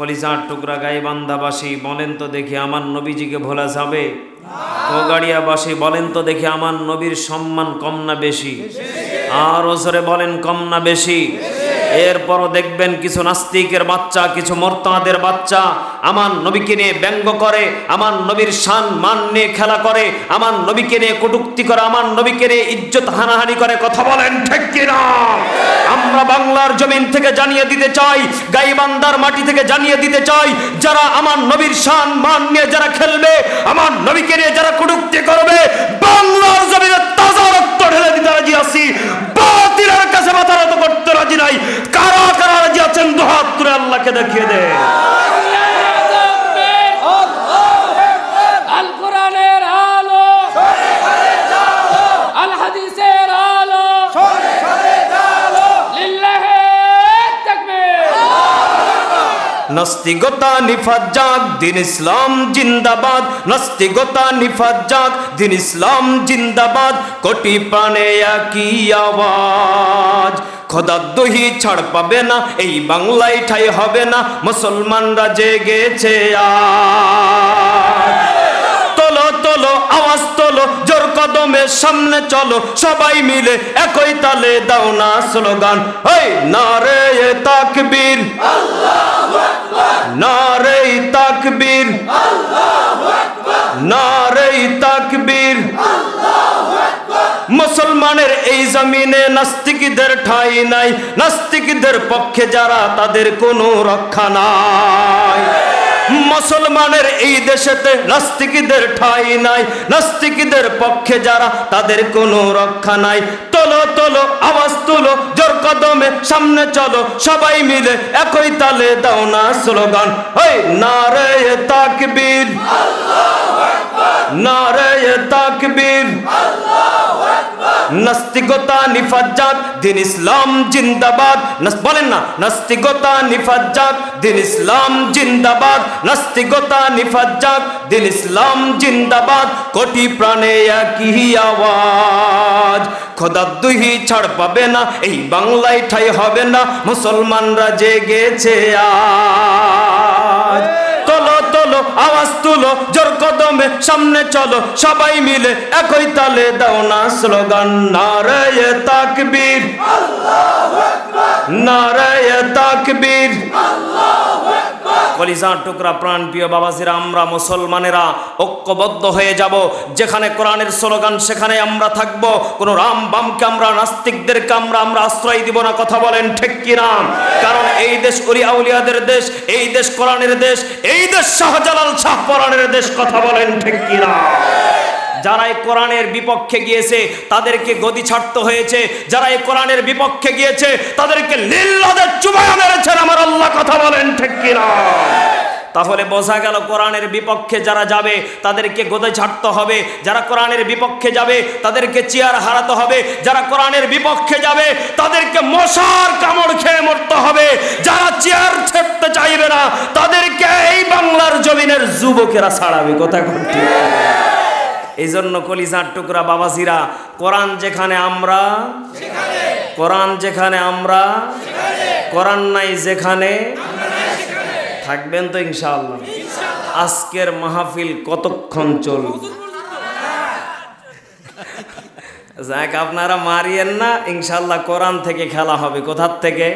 কলিজার টুকরা গাইবান্ধাবাসী বলেন তো দেখি আমার নবীজিকে ভোলা যাবে? কোগাড়িয়াবাসী বলেন তো দেখি আমার নবীর সম্মান কম না বেশি? আর ওসরে বলেন কম না বেশি? এরপরও দেখবেন কিছু নাস্তিকের বাচ্চা, কিছু মর্তাদের বাচ্চা আমার নবীকে নিয়ে ব্যঙ্গ করে, আমার নবীর শান, মান নিয়ে খেলা করে, আমার নবীকে নিয়ে কটুক্তি করে, আমার নবীকে নিয়ে ইজ্জত হানাহানি করে। কথা বলেন ঠিক কিনা? আমরা বাংলার জমিন থেকে জানিয়ে দিতে চাই গাইবান্দার মাটি থেকে জানিয়ে দিতে চাই, যারা আমার নবীর শান, মান নিয়ে যারা খেলবে, আমার নবীকে নিয়ে যারা কটুক্তি করবে, বাংলার জমিনে তাজা রক্ত ঢেলে দিতে রাজি আছি। বাতিলের কাছে মাথা নত করতে রাজি নাই। কারা কারা রাজি আছেন? দুহাত তুলে আল্লাহকে দেখিয়ে দে আল কোরআনের আলো আল হাদিসের আলো লিল্লাহে তাকবীর নাস্তিকতা নিফাত যাক দিন ইসলাম জিন্দাবাদ। নাস্তিকতা নিফাত যাক দিন ইসলাম জিন্দাবাদ। কোটি প্রাণে একই আওয়াজ। খোদার দহি ছাড় পাবে না, এই বাংলায় ঠাই হবে না, মুসলমানরা জেগেছে তোলো তোলো, আওয়াজ তোলো, জোর কদমে সামনে চলো, সবাই মিলে একই তালে দাও না স্লোগান। ওই নারে তাকবীর। নারে তাকবীর। নারেই তাকবীর। মুসলমানের এই জমিনে নাস্তিকদের ঠাই নাই। নাস্তিকদের পক্ষে যারা তাদের কোনো রক্ষা নাই। মুসলমানের এই দেশেতে নাস্তিকদের ঠাই নাই। নাস্তিকদের পক্ষে যারা, তাদের কোনো রক্ষা নাই। তোলো তোলো, আওয়াজ তুলো, জোর কদমে সামনে চলো, সবাই মিলে একই তালে দাও না স্লোগান। ওই নারে তাকবীর। নারে তাকবীর। নাস্তিকতা নিফাজ্জাত, দিন ইসলাম জিন্দাবাদ। বলেন না, নাস্তিকতা নিফাজ্জাত, দিন ইসলাম জিন্দাবাদ। নাস্তিকতা নিফাজ্জাত, দিন ইসলাম জিন্দাবাদ। কোটি প্রাণে একই আওয়াজ। খোদা দুহি ছাড় পাবে না, এই বাংলায় ঠাই হবে না। মুসলমানরা জেগেছে আজ। তোলো আওয়াজ তুলো জোর কদমে সামনে চলো সবাই মিলে একই তালে দাও না স্লোগান নারায় তাকবীর। নারায় তাকবীর। কলিজার টুকরা প্রাণ প্রিয় বাবাজিরা, আমরা মুসলমানেরা ঐক্যবদ্ধ হয়ে যাব। যেখানে কোরআনের স্লোগান, সেখানে আমরা থাকব। কোন রাম বামকে আমরা, নাস্তিকদেরকে আমরা আমরা আশ্রয় দিব না, কথা বলেন ঠিক কিনা কারণ এই দেশ করি আউলিয়াদের দেশ, এই দেশ কোরআনের দেশ, এই দেশ শাহজালাল শাহ পরাণের দেশ, কথা বলেন ঠিক কিনা যারা এই কোরআনের বিপক্ষে গিয়েছে, তাদেরকে গদি ছাড়তে হয়েছে। যারা এই কোরআনের বিপক্ষে গিয়েছে, তাদেরকে লিল্লাদের চুবায়া মেরেছেন। আমার আল্লাহ কথা বলেন, ঠিক কিনা? তাহলে বোঝা গেল কোরআনের বিপক্ষে যারা যাবে, তাদেরকে গোদে ছাড়তে হবে। যারা কোরআনের বিপক্ষে যাবে, তাদেরকে চেয়ার হারাতে হবে। যারা কোরআনের বিপক্ষে যাবে, তাদেরকে মশার কামড় খেয়ে মরতে হবে। যারা চেয়ার ছেড়তে চাইবে না, তাদেরকে এই বাংলার জমিনের যুবকেরা ছাড়াবে। কথা ঠিক এই জন্য কলিজার টুকরা বাবাজিরা, কোরআন যেখানে আমরা, কোরআন যেখানে আমরা, কোরআন নাই যেখানে, থাকবেন তো ইনশাআল্লাহ। আজকের মাহফিল কতক্ষণ চলবে? যাক, আপনারা মারিয়েন না ইনশাল্লাহ কোরআন থেকে খেলা হবে। কোথার থেকে?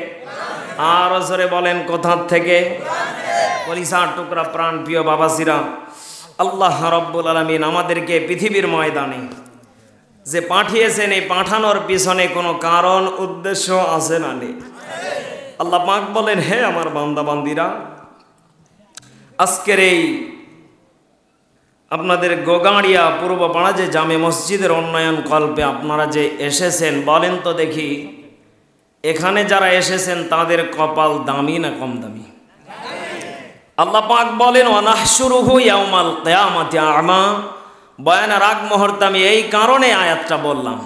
আরও জোরে বলেন, কোথার থেকে? কলিসার টুকরা প্রাণ প্রিয় বাবাসিরা আল্লাহ রব্বুল আলমিন আমাদেরকে পৃথিবীর ময়দানে যে পাঠিয়েছেন, এই পাঠানোর পিছনে কোনো কারণ, উদ্দেশ্য আছে না নেই। আল্লাহ পাক বলেন, হে আমার বান্দা বান্দিরা আজকের এই আপনাদের গোগাড়িয়া পূর্বপাড়া যে জামে মসজিদের উন্নয়ন কল্পে আপনারা যে এসেছেন, বলেন তো দেখি, এখানে যারা এসেছেন, তাদের কপাল দামি না কম দামি? আল্লাহ পাক বলেন অনাহসুরুহু ইয়াউমাল কিয়ামাতি আমা। বয়ানের আগ মুহূর্তে আমি এই কারণে আয়াতটা বললাম।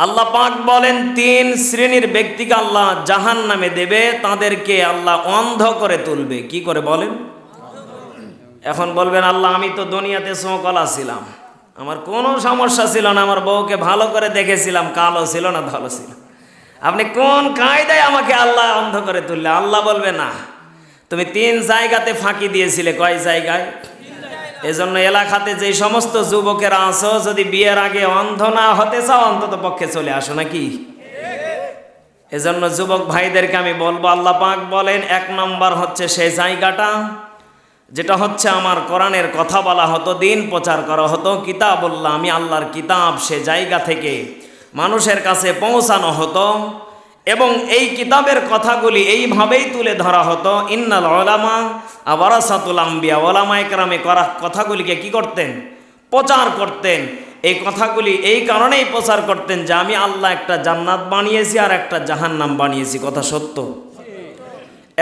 আল্লাহ পাক বলেন, তিন শ্রেণির ব্যক্তিকে আল্লাহ জাহান নামে দেবে, তাদেরকে আল্লাহ অন্ধ করে তুলবে। কি করে বলেন? এখন বলবেন, আল্লাহ, আমি তো দুনিয়াতে সমকলা ছিলাম। আমার কোনো সমস্যা ছিল না, আমার বউকে ভালো করে দেখেছিলাম, কালো ছিল না ভালো ছিল। আপনি কোন কায়দায় আমাকে আল্লাহ অন্ধ করে তুললে আল্লাহ বলবে, না। তুমি তিন জায়গাতে ফাঁকি দিয়েছিলে, কয় জায়গায়? এজন্য এলাকাতে যে সমস্ত যুবকেরা আছো, যদি বিয়ের আগে অন্ধ না হতে চাও, অন্তত পক্ষে চলে আসো, নাকি? এজন্য যুবক ভাইদেরকে আমি বলব, আল্লাহ পাক বলেন, এক নম্বর হচ্ছে সেই জায়গাটা, যেটা হচ্ছে আমার কোরআনের কথা বলা হতো, দিন প্রচার করা হতো কিতাব বললাম আমি আল্লাহর কিতাব সে জায়গা থেকে মানুষের কাছে পৌঁছানো হতো। এবং এই কিতাবের কথাগুলি এইভাবেই তুলে ধরা হতো, ইন্নাল ওলামা আবারাসাতুল আম্বিয়া ওলামা একরামে করা কথাগুলিকে কি করতেন? প্রচার করতেন। এই কথাগুলি এই কারণেই প্রচার করতেন যে আমি আল্লাহ একটা জান্নাত বানিয়েছি আর একটা জাহান্নাম বানিয়েছি, কথা সত্য।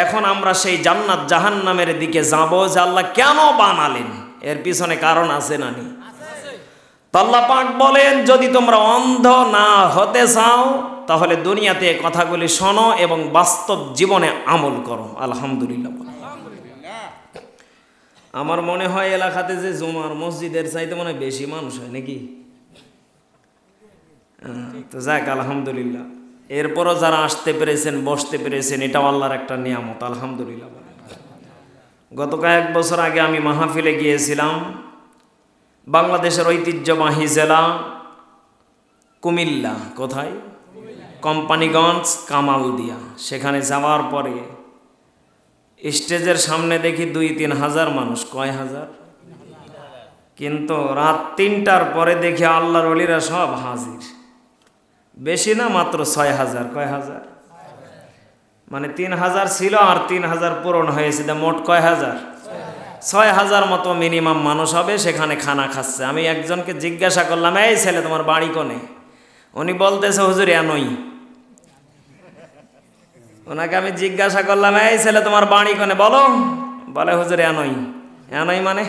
এখন আমরা সেই জান্নাত জাহান্নামের দিকে যাব যে আল্লাহ কেন বানালেন? এর পিছনে কারণ আছে না নি পাক বলেন, যদি তোমরা অন্ধ না হতে চাও তাহলে দুনিয়াতে কথাগুলি শোনো এবং বাস্তব জীবনে আমল করো। আলহামদুলিল্লাহ। আমার মনে হয় এলাকাতে যে জুমার মসজিদের চাইতে মনে হয় বেশি মানুষ হয় নাকি? তো যাক আলহামদুলিল্লাহ। এরপরও যারা আসতে পেরেছেন বসতে পেরেছেন এটাও আল্লাহর একটা নিয়ামত আলহামদুলিল্লাহ। গত কয়েক বছর আগে আমি মাহফিলে গিয়েছিলাম বাংলাদেশের ঐতিহ্যবাহী জেলা কুমিল্লা। কোথায়? কোম্পানিগঞ্জ কামালদিয়া। সেখানে যাওয়ার পরে স্টেজের সামনে দেখি দুই তিন হাজার মানুষ। কয় হাজার? কিন্তু রাত তিনটার পরে দেখি আল্লাহর অলিরা সব হাজির। বেশি না, মাত্র ছয় হাজার। কয় হাজার? মানে তিন হাজার ছিল আর তিন হাজার পূরণ হয়েছে। মোট কয় হাজার? ছয় হাজার মতো মিনিমাম মানুষ হবে, সেখানে খানা খাচ্ছে। আমি একজনকে জিজ্ঞাসা করলাম, এই ছেলে, তোমার বাড়ি কোনে? উনি বলতেছে, হুজুর এনই ওনাকে আমি জিজ্ঞাসা করলাম, এই ছেলে তোমার বাড়ি কোনে? বলো। বলে, হুজুর, এনই। এনই মানে?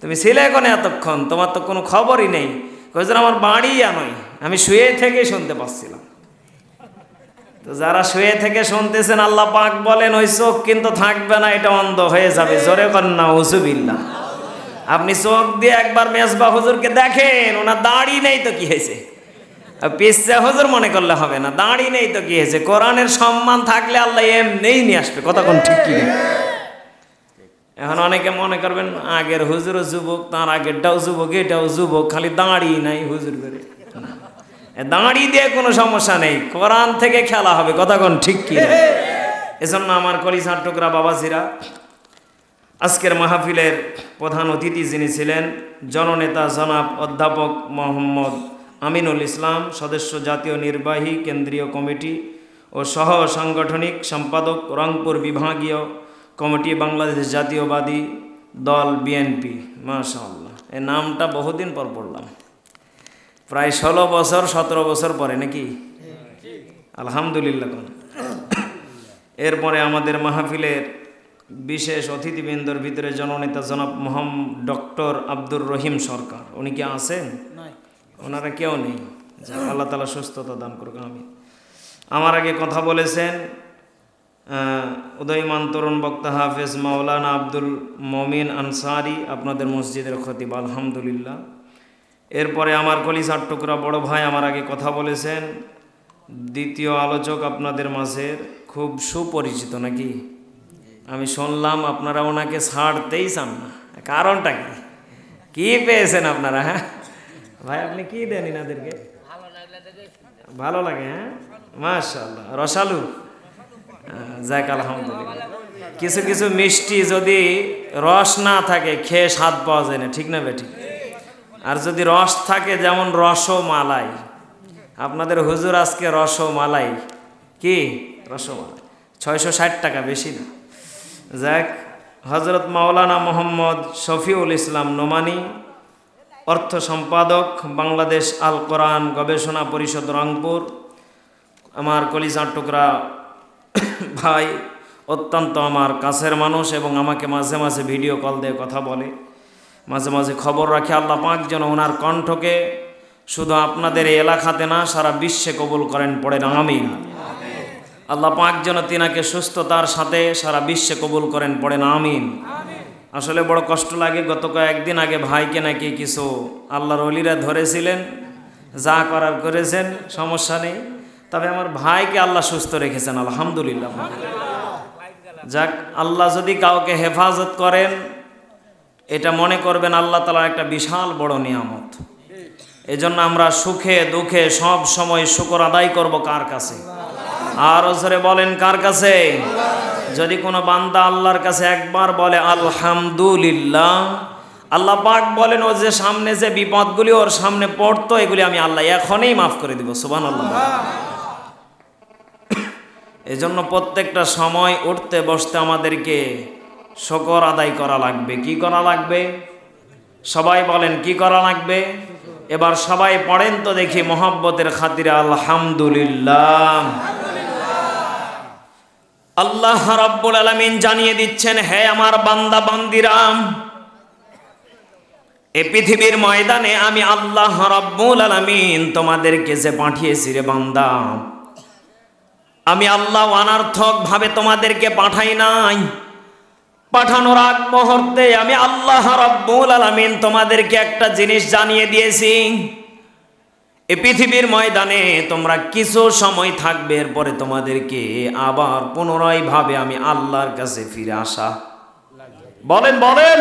তুমি ছিলে কোনে এতক্ষণ? তোমার তো কোনো খবরই নেই। হুজুর, আমার বাড়ি এনই। আমি শুয়ে থেকে শুনতে পাচ্ছিলাম। তো যারা শুয়ে থেকে শুনতেছেন, আল্লাহ পাক বলেন, ওই চোখ কিন্তু থাকবে না, এটা অন্ধ হয়ে যাবে। জোরে করেন না হুজুবিল্লা আপনি চোখ দিয়ে একবার মেজবা হুজুরকে দেখেন, ওনার দাড়ি নেই তো কি হয়েছে? পিসা হুজুর মনে করলে হবে না দাঁড়ি নেই তো কি হয়েছে কোরআনের সম্মান থাকলে আল্লাহ এমনিই নিয়ে আসবে কোন ঠিক কি? এখন অনেকে মনে করবেন, আগের হুজুরও যুবক, তার আগেরটাও যুবক, এটাও যুবক, খালি দাঁড়ি নাই হুজুর করে। দাঁড়ি দিয়ে কোনো সমস্যা নেই, কোরআন থেকে খেলা হবে কোন ঠিক কি এজন্য আমার কলিসার টুকরা বাবাজিরা, আজকের মাহফিলের প্রধান অতিথি যিনি ছিলেন, জননেতা জনাব অধ্যাপক মোহাম্মদ আমিনুল ইসলাম, সদস্য জাতীয় নির্বাহী, কেন্দ্রীয় কমিটি ও সহ সাংগঠনিক সম্পাদক, রংপুর বিভাগীয় কমিটি, বাংলাদেশ জাতীয়বাদী দল, বিএনপি। মাশাআল্লাহ। এই নামটা বহুদিন পর পড়লাম। প্রায় ষোলো বছর, সতেরো বছর পরে নাকি? আলহামদুলিল্লাহ। এরপরে আমাদের মাহফিলের বিশেষ অতিথিবৃন্দর ভিতরে জননেতা জনাব মোহাম ডক্টর আব্দুর রহিম সরকার। উনি কি আছেন? ওনারা কেউ নেই। যাক, আল্লাহ তালা সুস্থতা দান করুক আমি আমার আগে কথা বলেছেন উদয়মান তরুণ বক্তা হাফেজ মাওলানা আব্দুল মমিন আনসারি আপনাদের মসজিদের খতিব আলহামদুলিল্লাহ। এরপরে আমার কলিসার টুকরা বড় ভাই আমার আগে কথা বলেছেন দ্বিতীয় আলোচক আপনাদের মাঝের খুব সুপরিচিত নাকি? আমি শুনলাম আপনারা ওনাকে ছাড়তেই চান না। কারণটা কি? কি পেয়েছেন আপনারা হ্যাঁ? ভাই আপনি কি দেন ইনাদেরকে? ভালো লাগে হ্যাঁ? মাশাল্লাহ রসালু। যাক আলহামদুলিল্লাহ। কিছু কিছু মিষ্টি যদি রস না থাকে খেয়ে স্বাদ পাওয়া যায় না ঠিক না বেঠিক আর যদি রস থাকে যেমন রসমালাই। আপনাদের হুজুর আজকে রসমালাই। কি? রসমালাই। ছয়শো ষাট টাকা বেশি না। যাক হজরত মাওলানা মোহাম্মদ শফিউল ইসলাম নোমানি অর্থ সম্পাদক, বাংলাদেশ আল কোরআন গবেষণা পরিষদ রংপুর। আমার কলিজার টুকরা ভাই অত্যন্ত আমার কাছের মানুষ এবং আমাকে মাঝে মাঝে ভিডিও কল দিয়ে কথা বলে। মাঝে মাঝে খবর রাখে, আল্লাহ পাক যেন ওনার কণ্ঠকে শুধু আপনাদের এই এলাকাতে না, সারা বিশ্বে কবুল করেন, পড়েন, আমিন। আল্লাহ পাক যেন তিনাকে সুস্থতার সাথে সারা বিশ্বে কবুল করেন, পড়েন, আমিন। আসলে বড় কষ্ট লাগে, গত কয়েকদিন আগে ভাইকে নাকি কিছু আল্লাহর অলিরা ধরেছিলেন, যা করার করেছেন, সমস্যা নেই। তবে আমার ভাইকে আল্লাহ সুস্থ রেখেছেন, আলহামদুলিল্লাহ। যাক, আল্লাহ যদি কাউকে হেফাজত করেন, এটা মনে করবেন আল্লাহ তালার একটা বিশাল বড় নিয়ামত। এজন্য আমরা সুখে, দুঃখে সব সময় শুকর আদায় করব কার কাছে? আর ওসরে বলেন কার কাছে? যদি কোনো বান্দা আল্লাহর কাছে একবার বলে, আলহামদুলিল্লাহ, আল্লাহ পাক বলেন ও যে সামনে যে বিপদগুলি ওর সামনে পড়তো, এগুলি আমি আল্লাহ এখনই মাফ করে দিব। সুবান আল্লাহ এজন্য প্রত্যেকটা সময় উঠতে বসতে আমাদেরকে শকর আদায় করা লাগবে। কি করা লাগবে? সবাই বলেন, কি করা লাগবে? এবার সবাই পড়েন তো দেখি, মোহাব্বতের খাতিরে আলহামদুলিল্লাহ। আল্লাহ রাব্বুল আলামিন জানিয়ে দিচ্ছেন, হে আমার বান্দা, বান্দিরাম, এ পৃথিবীর ময়দানে আমি আল্লাহ রাব্বুল আলামিন তোমাদেরকে যে পাঠিয়েছি রে বান্দা, আমি আল্লাহ অনার্থক ভাবে তোমাদেরকে পাঠাই নাই। পাঠানোর আগ মুহূর্তে আমি আল্লাহ রব্বুল আলামিন তোমাদেরকে একটা জিনিস জানিয়ে দিয়েছি এ পৃথিবীর ময়দানে তোমরা কিছু সময় থাকবে, এরপরে তোমাদেরকে আবার পুনরায় ভাবে আমি আল্লাহর কাছে ফিরে আসা। বলেন বলেন।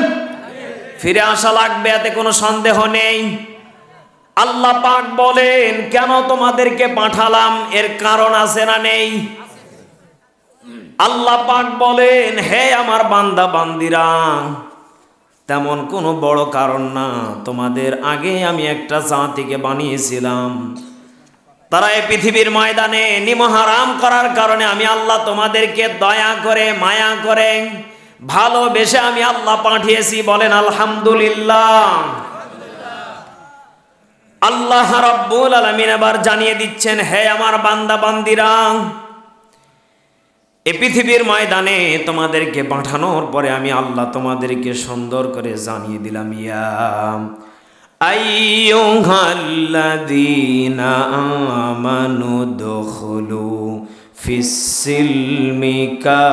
ফিরে আসা লাগবে, এতে কোনো সন্দেহ নেই। আল্লাহ পাক বলেন, কেন তোমাদেরকে পাঠালাম? এর কারণ আছে না নেই? আল্লাহ পাক বলেন, হে আমার বান্দা, বান্দিরা তেমন কোনো বড় কারণ না। তোমাদের আগে আমি একটা জাতিকে বানিয়েছিলাম। তারা এই পৃথিবীর ময়দানে নিমহারাম করার কারণে আমি আল্লাহ তোমাদেরকে দয়া করে, মায়া করে ভালোবেসে আমি আল্লাহ পাঠিয়েছি। বলেন, আলহামদুলিল্লাহ। আল্লাহ রাব্বুল আলামিন আবার জানিয়ে দিচ্ছেন, হে আমার বান্দা বান্দিরা এ পৃথিবীর ময়দানে তোমাদেরকে পাঠানোর পরে আমি আল্লাহ তোমাদেরকে সুন্দর করে জানিয়ে দিলাম, ইয়া আইয়ুহাল্লাযীনা আমানু দুখুলু ফিস-সিলমি কাফা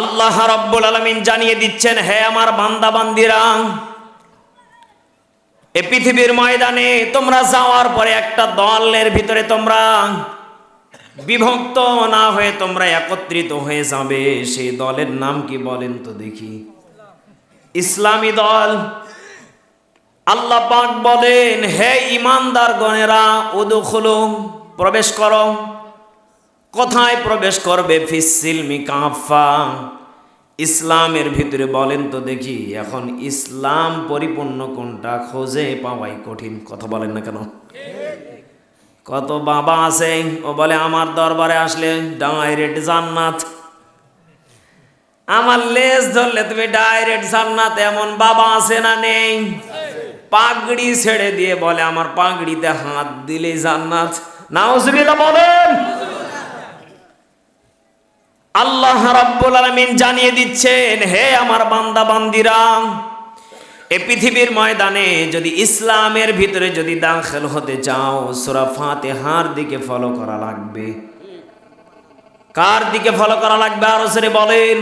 আল্লাহ রাব্বুল আলামিন জানিয়ে দিচ্ছেন, হে আমার বান্দা বান্দিরা এ পৃথিবীর ময়দানে তোমরা যাওয়ার পরে একটা দলের ভিতরে তোমরা বিভক্ত না হয়ে তোমরা একত্রিত হয়ে যাবে। সেই দলের নাম কি বলেন তো দেখি। ইসলামী দল। আল্লাহ পাক বলেন, হে ইমানদার গণেরা, উদুখুলু, প্রবেশ করো। কোথায় প্রবেশ করবে? ফিসিলমি কাফা ইসলামের ভিতরে বলেন তো দেখি, এখন ইসলাম পরিপূর্ণ কোনটা? খোঁজে পাওয়াই কঠিন। কথা বলেন না কেন? কত বাবা আছে, ও বলে, আমার দরবারে আসলে ডাইরেক্ট জান্নাত। আমার লেজ ধরলে তুমি ডাইরেক্ট জান্নাত, এমন বাবা আছে না নেই? পাগড়ি ছেড়ে দিয়ে বলে, আমার পাগড়িতে হাত দিলে জান্নাত। নাউজুবিল্লাহ বলেন। আল্লাহ রাব্বুল আলামিন জানিয়ে দিচ্ছেন, হে আমার বান্দা, বান্দিরা, এ পৃথিবীর ময়দানে যদি ইসলামের ভিতরে যদি দাখিল হতে চাও, সূরা ফাতিহার দিকে ফলো করা লাগবে। কার দিকে ফলো করা লাগবে, আরও সেরে বলেন।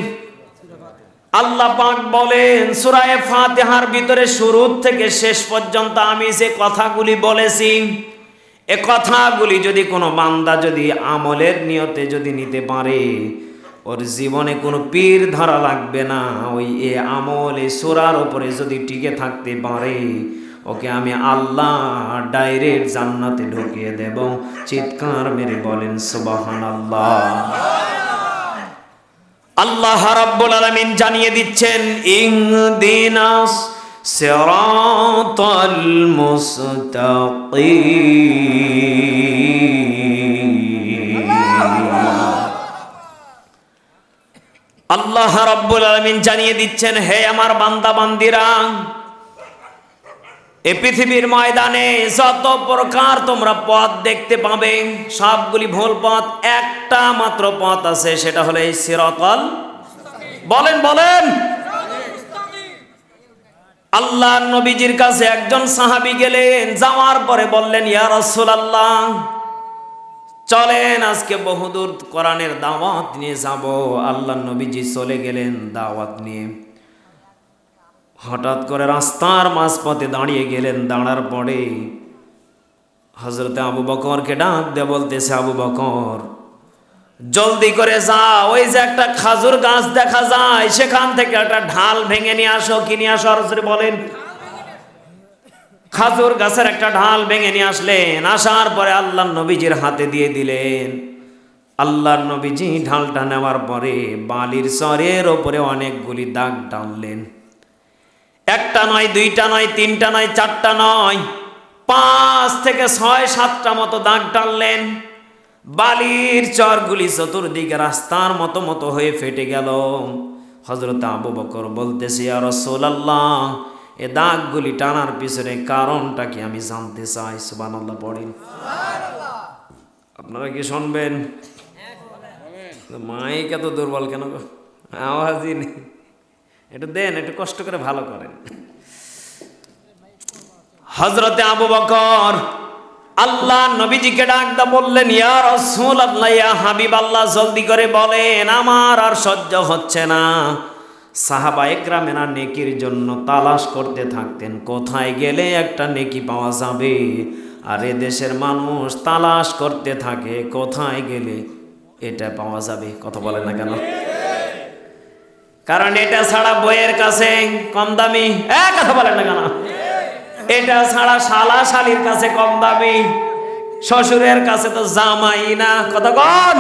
আল্লাহ পাক বলেন, সূরা ফাতিহার ভিতরে শুরু থেকে শেষ পর্যন্ত আমি যে কথাগুলি বলেছি, এ কথাগুলি যদি কোনো বান্দা যদি আমলের নিয়তে যদি নিতে পারে ওর জীবনে কোনো পীর ধরা লাগবে না। ওই এ আমল, এ সোরার উপরে যদি টিকে থাকতে পারে, ওকে আমি আল্লাহ ডাইরেক্ট জান্নাতে ঢুকিয়ে দেব। চিৎকার মেরে বলেন সুবাহান আল্লাহ আল্লাহ রাব্বুল আলামিন জানিয়ে দিচ্ছেন ইংদিনাস সিরাতাল মুস্তাকিম। আল্লাহ রাব্বুল আলামিন জানিয়ে দিচ্ছেন, হে আমার বান্দা বান্দিরা, এ পৃথিবীর ময়দানে যত প্রকার তোমরা পথ দেখতে পাবে, সবগুলি ভুল পথ, একটা মাত্র পথ আছে, সেটা হলো এই সিরাতাল বলেন বলেন। আল্লাহ নবীজির কাছে একজন সাহাবী গেলেন, যাওয়ার পরে বললেন, ইয়া রাসূলুল্লাহ চলেন, আজকে বহুদূর কোরআনের দাওয়াত নিয়ে যাব। আল্লাহ নবীজি চলে গেলেন দাওয়াত নিয়ে। হঠাৎ করে রাস্তার মাঝপথে দাঁড়িয়ে গেলেন। দাঁড়ার পরে হজরতে আবু বকরকে ডাক দে বলতেছে, আবু বকর, জলদি করে যা ওই যে একটা খাজুর গাছ দেখা যায়, সেখান থেকে একটা ঢাল ভেঙে নিয়ে আসো, কি নিয়ে আসো? বলেন। খাজুর গাছের একটা ঢাল ভেঙে নিয়ে আসলেন। আসার পরে আল্লাহ নবীজির হাতে দিয়ে দিলেন। আল্লাহর নবীজি ঢালটা নেওয়ার পরে বালির চরের ওপরে অনেকগুলি দাগ টানলেন একটা নয়, দুইটা নয়, তিনটা নয়, চারটা নয়, পাঁচ থেকে ছয়, সাতটা মতো দাগ টানলেন বালির চরগুলি চতুর্দিকে রাস্তার মতো মতো হয়ে ফেটে গেল। হজরত আবু বকর বলতেছি আর আল্লাহ এ দাগগুলি টানার পিছনে কারণটা কি আমি জানতে চাই? সুবান আল্লাহ পড়েন আপনারা কি শুনবেন? মাইক এত দুর্বল কেন? আওয়াজই নেই। একটু দেন একটু কষ্ট করে ভালো করেন। হজরতে আবু বকর আল্লাহ নবীজিকে ডাকদা বললেন ইয়া রসুল আল্লাহ ইয়া হাবিব আল্লাহ জলদি করে বলেন আমার আর সহ্য হচ্ছে না। সাহাবা একরামেরা নেকির জন্য তালাশ করতে থাকতেন। কোথায় গেলে একটা নেকি পাওয়া যাবে? আর দেশের মানুষ তালাশ করতে থাকে, কোথায় গেলে এটা পাওয়া যাবে? কথা বলে না কেন? কারণ এটা ছাড়া বইয়ের কাছে কম দামি। কথা বলেন না কেন? এটা ছাড়া শালা শালির কাছে কম দামি। শ্বশুরের কাছে তো জামাই না, কথা কন।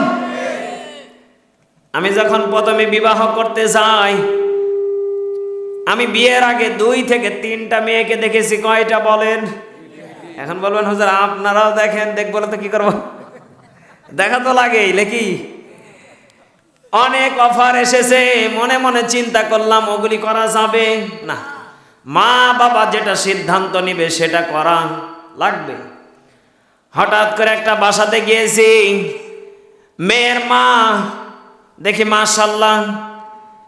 আমি যখন প্রথমে বিবাহ করতে যাই আমি বিয়ের আগে দুই থেকে তিনটা মেয়েকে দেখেছি, কয়টা বলেন? এখন বলবেন, হুজুর, আপনারাও দেখেন, দেখব তো কি করব? দেখা তো লাগেই, নাকি? অনেক অফার এসেছে, মনে মনে চিন্তা করলাম, ওগুলি করা যাবে? না। মা বাবা যেটা সিদ্ধান্ত নিবে, সেটা করা লাগবে। হঠাৎ করে একটা বাসাতে গিয়েছি, মেয়ের মা, দেখি মাশাল্লাহ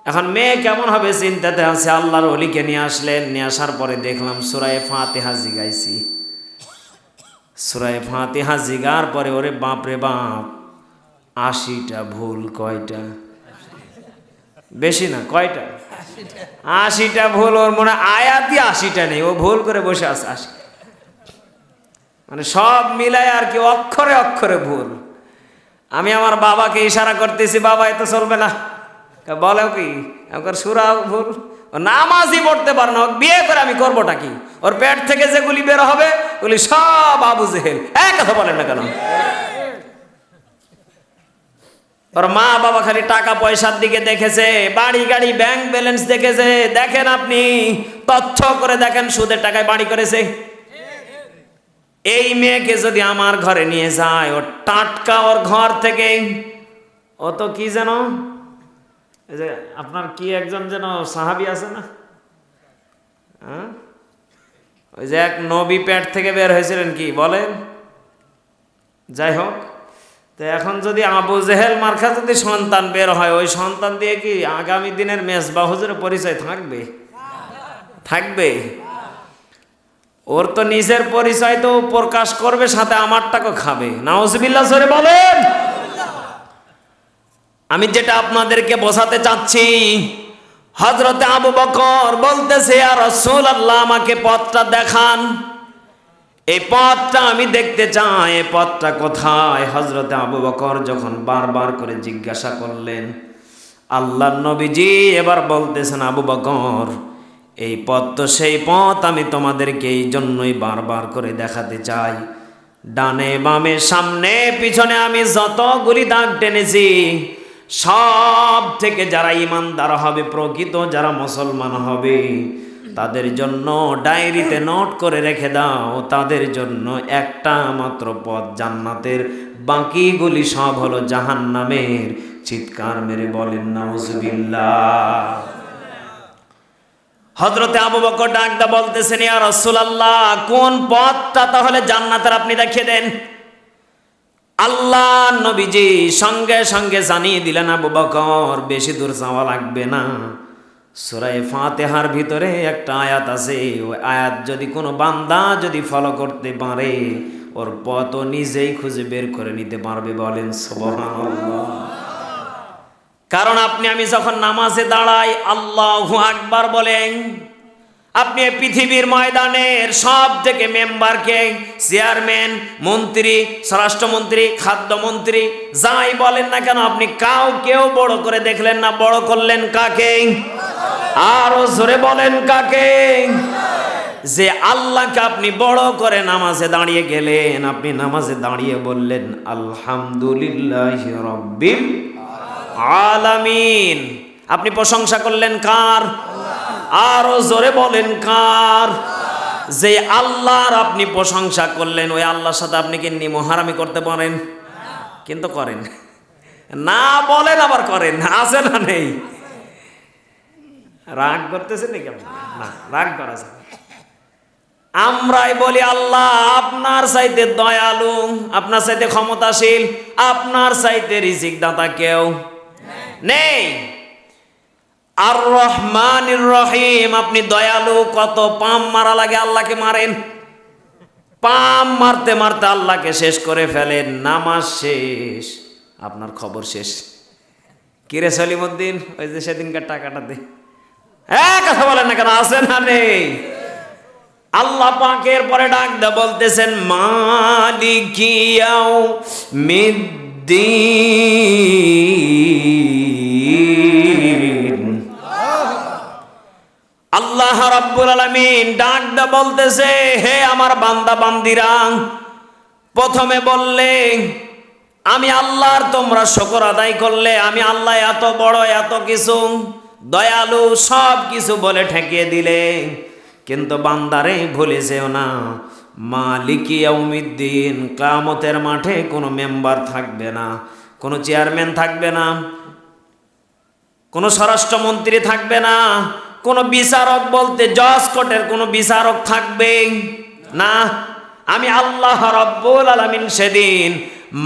এখন মেয়ে কেমন হবে চিন্তাতে আছে, আল্লাহর অলিকে নিয়ে আসলেন, নিয়ে আসার পরে দেখলাম সুরায় ফাতেহা জিগাইছি। সুরায় ফাতেহা জিগার পরে ওরে বাপ রে বাপ, আশিটা ভুল কয়টা? বেশি না, কয়টা? আশিটা ভুল, ওর মনে আয়াতই আশিটা নেই, ও ভুল করে বসে আছে আশি। মানে সব মিলায় আর কি অক্ষরে অক্ষরে ভুল। আমি আমার বাবাকে ইশারা করতেছি, বাবা এত চলবে না। বলো কি? আমার সুরা ভুল নামাজই পড়তে পারে না বিয়ে করে আমি করবোটা কি? ওর পেট থেকে যেগুলি বের হবে, ওগুলি সব আবু জেহেল। এক কথা বলেন না কেন? ওর মা বাবা খালি টাকা পয়সার দিকে দেখেছে, বাড়ি গাড়ি, ব্যাংক ব্যালেন্স দেখেছে। দেখেন আপনি, তথ্য করে দেখেন সুদের টাকায় বাড়ি করেছে। এই মেয়েকে যদি আমার ঘরে নিয়ে যায়, ও টাটকা ওর ঘর থেকে। ও তো কি যেন এই যে আপনার কি একজন যেন সাহাবি আছে না? হ্যাঁ? ওই যে এক নবী প্যাট থেকে বের হয়েছিলেন কি? বলেন। যাই হোক, তো এখন যদি আবু জেহেল মার্খা যদি সন্তান বের হয়, ওই সন্তান দিয়ে কি আগামী দিনের মেজবা হুজুরের পরিচয় থাকবে? থাকবে? ওর তো নিজের পরিচয় তো প্রকাশ করবে, সাথে আমারটাকে খাবে। নাউজবিল্লা সরে বলেন। আমি যেটা আপনাদেরকে বোঝাতে চাচ্ছি হজরতে আবু বকর বলতেছে আর রসুল আল্লাহ আমাকে পথটা দেখান। এই পথটা আমি দেখতে চাই, এই পথটা কোথায়? হজরতে আবু বকর যখন বারবার করে জিজ্ঞাসা করলেন আল্লাহ নবীজি এবার বলতেছেন, আবু বকর, এই পথ তো সেই পথ, আমি তোমাদেরকে এই জন্যই বারবার করে দেখাতে চাই। ডানে বামে সামনে পিছনে আমি যতগুলি দাগ টেনেছি সব থেকে যারা ইমানদার হবে, প্রকৃত যারা মুসলমান হবে, তাদের জন্য ডায়েরিতে নোট করে রেখে দাও, তাদের জন্য একটা মাত্র পথ জান্নাতের, বাকিগুলি সব হলো জাহান্নামের। চিৎকার মেরে বলেন, নাউজুবিল্লাহ। হজরতে আবু বকর ডাকদা বলতেছেন, ইয়া রাসূলুল্লাহ, কোন পথটা তাহলে জান্নাতের আপনি দেখিয়ে দেন? আল্লাহ নবীজি সঙ্গে সঙ্গে জানিয়ে দিলেন, আবু বকর, বেশি দূর যাওয়া লাগবে না। সুরায় ফাতেহার ভিতরে একটা আয়াত আছে, ওই আয়াত যদি কোনো বান্দা যদি ফলো করতে পারে, ওর পথ নিজেই খুঁজে বের করে নিতে পারবে বলেন কারণ আপনি, আমি যখন নামাজে দাঁড়াই, আল্লাহ আকবার বলেন আপনি পৃথিবীর ময়দানের সব থেকে মেম্বারকে চেয়ারম্যান মন্ত্রী, স্বরাষ্ট্রমন্ত্রী, খাদ্যমন্ত্রী, যাই বলেন না কেন, আপনি কাউ কেউ বড় করে দেখলেন না, বড় করলেন কাকে? আরও জোরে বলেন কাকে? যে আল্লাহকে আপনি বড় করে নামাজে দাঁড়িয়ে গেলেন, আপনি নামাজে দাঁড়িয়ে বললেন, আলহামদুলিল্লাহ আলামিন। আপনি প্রশংসা করলেন কার? আরও জোরে বলেন কার? যে আল্লাহর আপনি প্রশংসা করলেন, ওই আল্লাহর সাথে আপনি কি নিমহারামি করতে পারেন? কিন্তু করেন। না বলেন আবার করেন। আছে না নেই? রাগ করতেছে নাকি? না, রাগ করা যায়। আমরাই বলি, আল্লাহ, আপনার চাইতে দয়ালু, আপনার চাইতে ক্ষমতাশীল, আপনার চাইতে রিজিক দাতা কেউ নেই। আর রহমান রহিম আপনি দয়ালু, কত পাম মারা লাগে আল্লাহকে মারেন? পাম মারতে মারতে আল্লাহকে শেষ করে ফেলেন, নামাজ শেষ, আপনার খবর শেষ। কিরে সলিমুদ্দিন, ওই যে সেদিনকার টাকাটা দে। হ্যাঁ কথা বলেন না কেন, আছে না নেই? আল্লাহ পাকের পরে ডাক দে, বলতেছেন মালিকিয়াও মিদ্দিন আল্লাহ রাব্বুল আলামিন ডাক দে বলতেছে, হে আমার বান্দা বান্দিরা, প্রথমে বললে, আমি আল্লাহর তোমরা শকর আদায় করলে, আমি আল্লাহ এত বড় এত কিছু, দয়ালু সব কিছু বলে ঠেকিয়ে দিলে। কিন্তু বান্দারে ভুলে যেও না, মালিকি ইয়াউমিদ্দিন কামতের মাঠে কোনো মেম্বার থাকবে না, কোনো চেয়ারম্যান থাকবে না, কোনো স্বরাষ্ট্রমন্ত্রী থাকবে না কোনো বিচারক বলতে জজ কোর্টের কোনো বিচারক থাকবে না, আমি আল্লাহ রব্বুল আলামিন সেদিন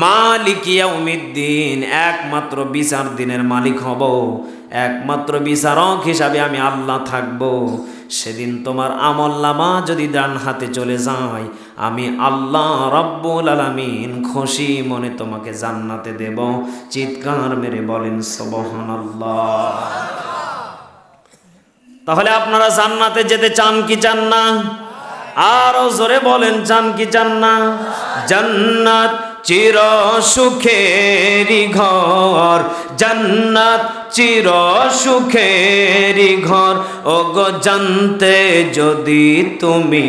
মালিক ইয়াউমিদ্দিন, একমাত্র বিচার দিনের মালিক হব। একমাত্র বিচারক হিসাবে আমি আল্লাহ থাকব। সেদিন তোমার আমল নামা যদি ডান হাতে চলে যায়, আমি আল্লাহ রব্বুল আলামিন খুশি মনে তোমাকে জান্নাতে দেব। চিৎকার মেরে বলেন, সুবহানাল্লাহ। তাহলে আপনারা জান্নাতে যেতে চান কি চান না? আরও জোরে বলেন, চান কি চান না? জান্নাত চির সুখেরি ঘর, জান্নাত চির সুখেরি ঘর। ও গো জানতে যদি তুমি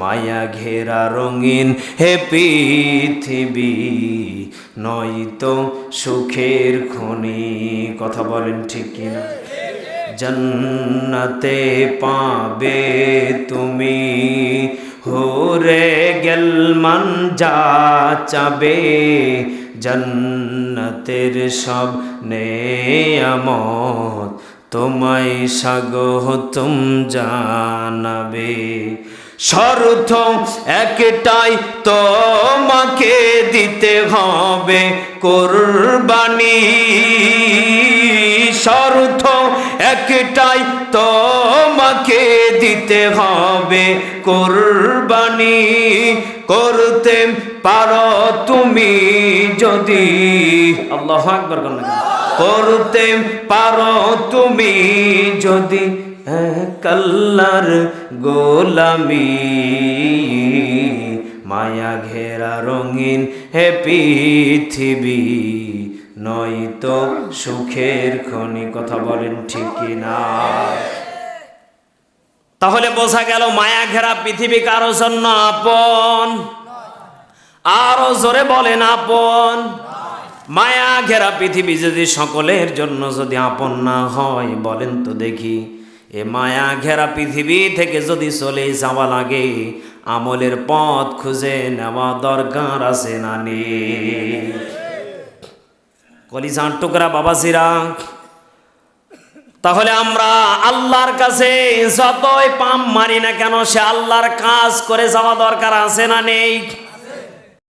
মায়া ঘেরা রঙিন হে পৃথিবী, নয়তো সুখের খনি, কথা বলেন ঠিক কিনা? জন্নতে পাবে তুমি। হোরে গেলমান যা চাবে জন্নতের সব নেয়ামত তোমায় স্বাগতম জানাবে। শর্ত একটাই, তোমাকে দিতে হবে কোরবানি। শর্ত একটাই তোমাকে দিতে হবে কোরবানি করতে পারো তুমি যদি। আল্লাহ আকবর করতে পারো তুমি যদি কাল্লার গোলামি। মায়া ঘেরা রঙিন হে পৃথিবী। নয়তো সুখের খনি, কথা বলেন ঠিক না তাহলে বোঝা গেল মায়া ঘেরা পৃথিবী কারও জন্য আপন। আরও জোরে বলেন আপন। মায়া ঘেরা পৃথিবী যদি সকলের জন্য যদি আপন না হয়, বলেন তো দেখি, এ মায়া ঘেরা পৃথিবী থেকে যদি চলে যাওয়া লাগে, আমলের পথ খুঁজে নেওয়া দরকার আছে না নেই? কলিজান টুকরা বাবা বাবাজিরা। তাহলে আমরা আল্লাহর কাছে যতই পাম মারি না কেন, সে আল্লাহর কাজ করে যাওয়া দরকার আছে না নেই?